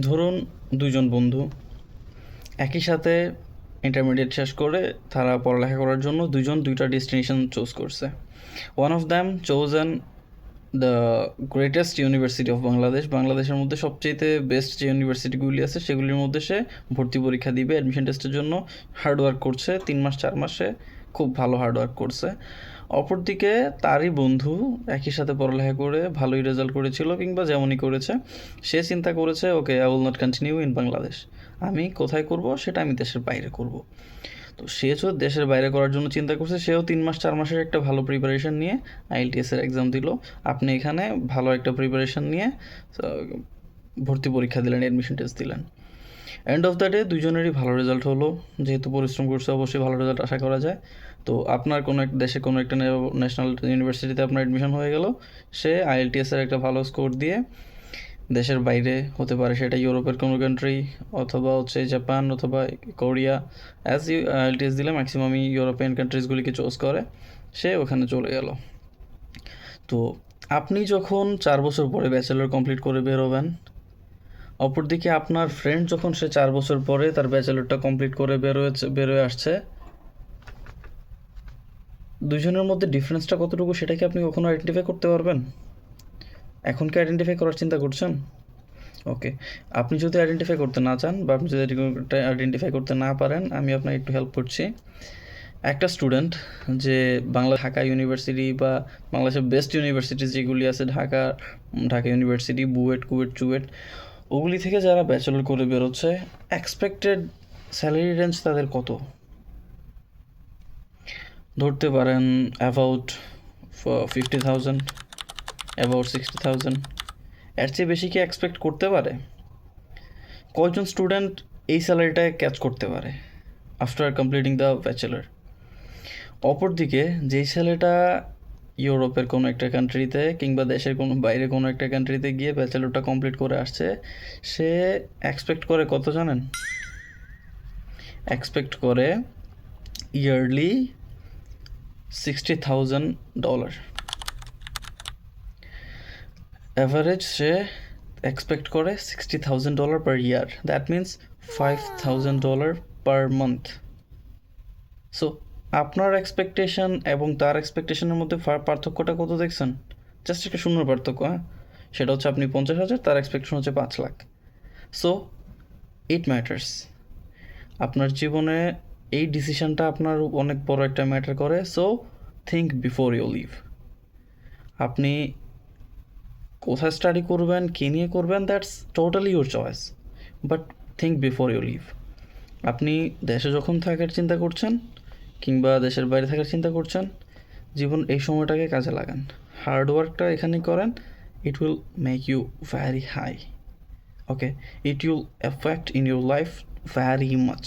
ধরুন দুজন বন্ধু একই সাথে ইন্টারমিডিয়েট শেষ করে তারা পড়ালেখা করার জন্য দুজন দুইটা ডেস্টিনেশন চুজ করছে। One of them chosen the greatest university of Bangladesh বাংলাদেশের মধ্যে সবচেয়ে বেস্ট যে ইউনিভার্সিটিগুলি আছে, সেগুলির মধ্যে সে ভর্তি পরীক্ষা দিবে অ্যাডমিশন টেস্টের জন্য। হার্ডওয়ার্ক করছে, তিন মাস, চার মাসে খুব ভালো হার্ডওয়ার্ক করছে। অপরদিকে তারই বন্ধু একই সাথে পড়ালেখা করে ভালোই রেজাল্ট করেছিল কিংবা যেমনই করেছে, সে চিন্তা করেছে okay I will not continue in Bangladesh আমি কোথায় করব? সেটা আমি দেশের বাইরে করব। তো সে তো দেশের বাইরে করার জন্য চিন্তা করছে, সেও তিন মাস, চার মাসের একটা ভালো প্রিপারেশন নিয়ে আইএলটিএসের এক্সাম দিল। আপনি এখানে ভালো একটা প্রিপারেশন নিয়ে ভর্তি পরীক্ষা দিলেন অ্যাডমিশন টেস্ট দিলেন। এন্ড অফ দ্য ডে দুজনেরই ভালো রেজাল্ট হলো। যেহেতু পরিশ্রম করছে, অবশ্যই ভালো রেজাল্ট আশা করা যায়। তো আপনার কোনো এক দেশে কোনো একটা ন্যাশনাল ইউনিভার্সিটিতে আপনার অ্যাডমিশন হয়ে গেল। সে আইএলটিএসের একটা ভালো স্কোর দিয়ে দেশের বাইরে হতে পারে। সেটা ইউরোপের কোনো কান্ট্রি অথবা হচ্ছে জাপান অথবা কোরিয়া অ্যাজ ইউ আইএলটিএস দিলে ম্যাক্সিমামই ইউরোপিয়ান কান্ট্রিজগুলিকে চুজ করে। সে ওখানে চলে গেল। তো আপনি যখন চার বছর পরে ব্যাচেলর কমপ্লিট করে বেরোবেন অপরদিকে আপনার ফ্রেন্ড যখন সে চার বছর পরে তার ব্যাচেলরটা কমপ্লিট করে বেরোয়েছে, বেরোয় আসছে দুজনের মধ্যে ডিফারেন্সটা কতটুকু সেটা কি আপনি কখনো আইডেন্টিফাই করতে পারবেন? এখন কি আইডেন্টিফাই করার চিন্তা করছেন? ওকে আপনি যদি আইডেন্টিফাই করতে না চান বা আপনি যদি আইডেন্টিফাই করতে না পারেন, আমি আপনাকে একটু হেল্প করছি। একটা স্টুডেন্ট যে বাংলা ঢাকা ইউনিভার্সিটি বা বাংলাদেশের বেস্ট ইউনিভার্সিটি যেগুলি আছে, ঢাকা ঢাকা ইউনিভার্সিটি বুয়েট, কুয়েট, চুয়েট ওগুলি থেকে যারা ব্যাচেলর করে বেরোচ্ছে এক্সপেক্টেড স্যালারি রেঞ্জ তাদের কত? ধরতে পারেন about fifty thousand about sixty thousand এর চেয়ে বেশি কি এক্সপেক্ট করতে পারে? কয়জন স্টুডেন্ট এই স্যালারিটায় ক্যাচ করতে পারে আফটার কমপ্লিটিং দ্য ব্যাচেলার অপরদিকে, যেই ছেলেটা ইউরোপের কোনো একটা কান্ট্রিতে কিংবা দেশের কোনো বাইরে কোনো একটা কান্ট্রিতে গিয়ে ব্যাচেলরটা কমপ্লিট করে আসছে, সে এক্সপেক্ট করে কত জানেন? এক্সপেক্ট করে yearly sixty thousand dollar average সে এক্সপেক্ট করে sixty thousand dollar per year that means five thousand dollar per month so আপনার এক্সপেকটেশন এবং তার এক্সপেকটেশনের মধ্যে পার্থক্যটা কত দেখছেন? জাস্ট একটা শূন্য পার্থক্য হ্যাঁ? সেটা হচ্ছে আপনি পঞ্চাশ হাজার, তার এক্সপেকটেশন হচ্ছে পাঁচ লাখ। সো ইট ম্যাটার্স আপনার জীবনে এই ডিসিশানটা আপনার অনেক বড় একটা ম্যাটার করে। So think before you leave আপনি কোথায় স্টাডি করবেন, কী নিয়ে করবেন that's totally your choice but think before you leave আপনি দেশে যখন থাকার চিন্তা করছেন কিংবা দেশের বাইরে থাকার চিন্তা করছেন, জীবন এই সময়টাকে কাজে লাগান। হার্ডওয়ার্কটা এখানে করেন it will make you very high okay it will effect in your life very much